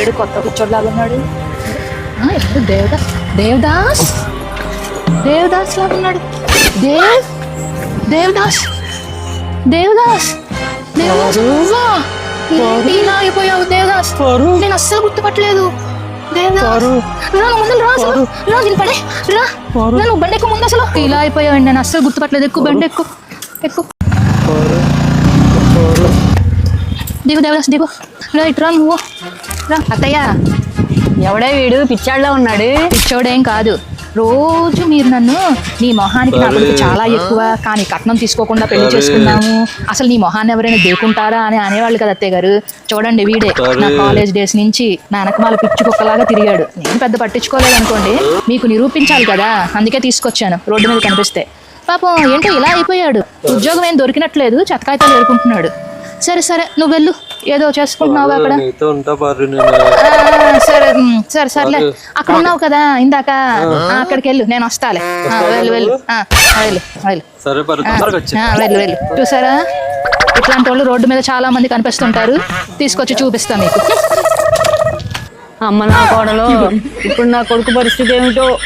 ఎవడు కొత్త కూర్చోడ్లాగా ఉన్నాడు ఆ, ఎవడు? దేవదాస్ దేవదాస్? దేవదాస్ లాగా ఉన్నాడు దేవ్? దేవదాస్? దేవదాస్? దేవదాస్? నువ్వా? ఇలా అయిపోయావు దేవదాస్? నేను అస్సలు గుర్తుపట్టలేదు. ఇలా అయిపోయావు నేను అస్సలు గుర్తుపట్టలేదు. ఎక్కువ బండి ఎక్కువ ఎక్కువ దిగు దేవదాస్ దిగు రా ఇటు రా నువ్వు. రా అత్తయ్య. ఎవడే వీడు? పిచ్చాడులో ఉన్నాడు. పిచ్చోడేం కాదు. రోజు మీరు నన్ను నీ మొహానికి నా కొడుకు చాలా ఎక్కువ. కానీ కట్నం తీసుకోకుండా పెళ్ళి చేసుకున్నాము. అసలు నీ మొహాన్ని ఎవరైనా దేకుంటారా అని అనేవాళ్ళు కదా అత్తయ్య గారు. చూడండి వీడే. నా కాలేజ్ డేస్ నుంచి నా వెనకమాల పిచ్చి కుక్కలాగా తిరిగాడు. నేను పెద్ద పట్టించుకోలేదు అనుకోండి. మీకు నిరూపించాలి కదా. అందుకే తీసుకొచ్చాను. రోడ్డు మీద కనిపిస్తే. పాపం ఏంటో ఇలా అయిపోయాడు. ఉద్యోగం ఏం దొరికినట్లేదు. చెత్తకాయతాలు ఏరుకుంటున్నాడు. సరే సరే నువ్వు వెళ్ళు. ఏదో చేసుకుంటున్నావు అక్కడ. సరే సరే సర్లే. అక్కడ ఉన్నావు కదా ఇందాక. ఆ, అక్కడికి వెళ్ళు నేను వస్తాలే. వెళ్ళు వెళ్ళు. ఆ, వెళ్ళు వెళ్ళు. వెళ్ళు వెళ్ళు. చూసారా? ఇట్లాంటి వాళ్ళు రోడ్డు మీద చాలా మంది కనిపిస్తుంటారు. తీసుకొచ్చి చూపిస్తా మీకు. అమ్మ నా కోడలు ఇప్పుడు నా కొడుకు పరిస్థితి ఏమిటో.